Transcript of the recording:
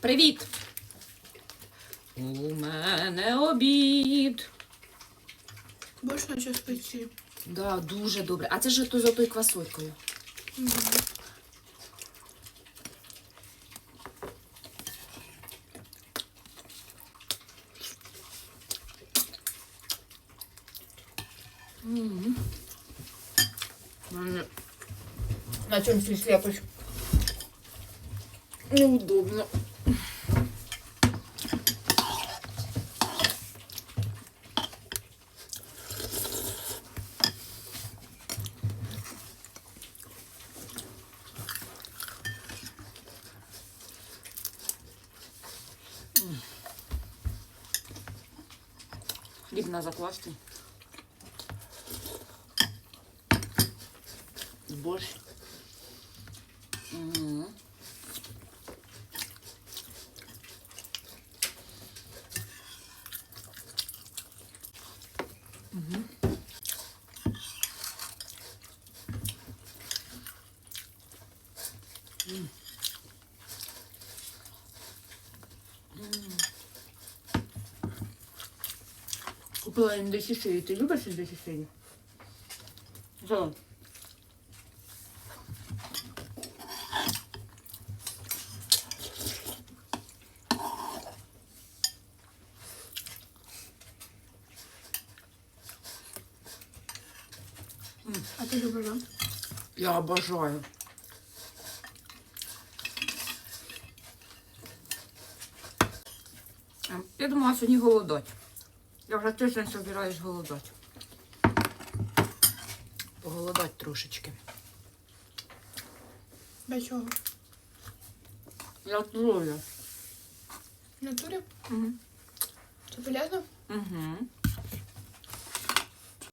Привіт! У мене обід. Больше начал спойти. Да, дуже добре. А це ж то за тою квасолькою. М. Мене На світлі якось неудобно. Хліб на заквасці. Борщ. Угу. Угу. Mm. Купила індосісію. Ти любиш індосісію? Що? А ты любишь, да? Я обожаю. Я думала сьогодні голодать. Я вже тиждень собираюсь голодати. Поголодати трошечки. Для чого? Для здоров'я. Натурі? Угу. Це полезно? Угу.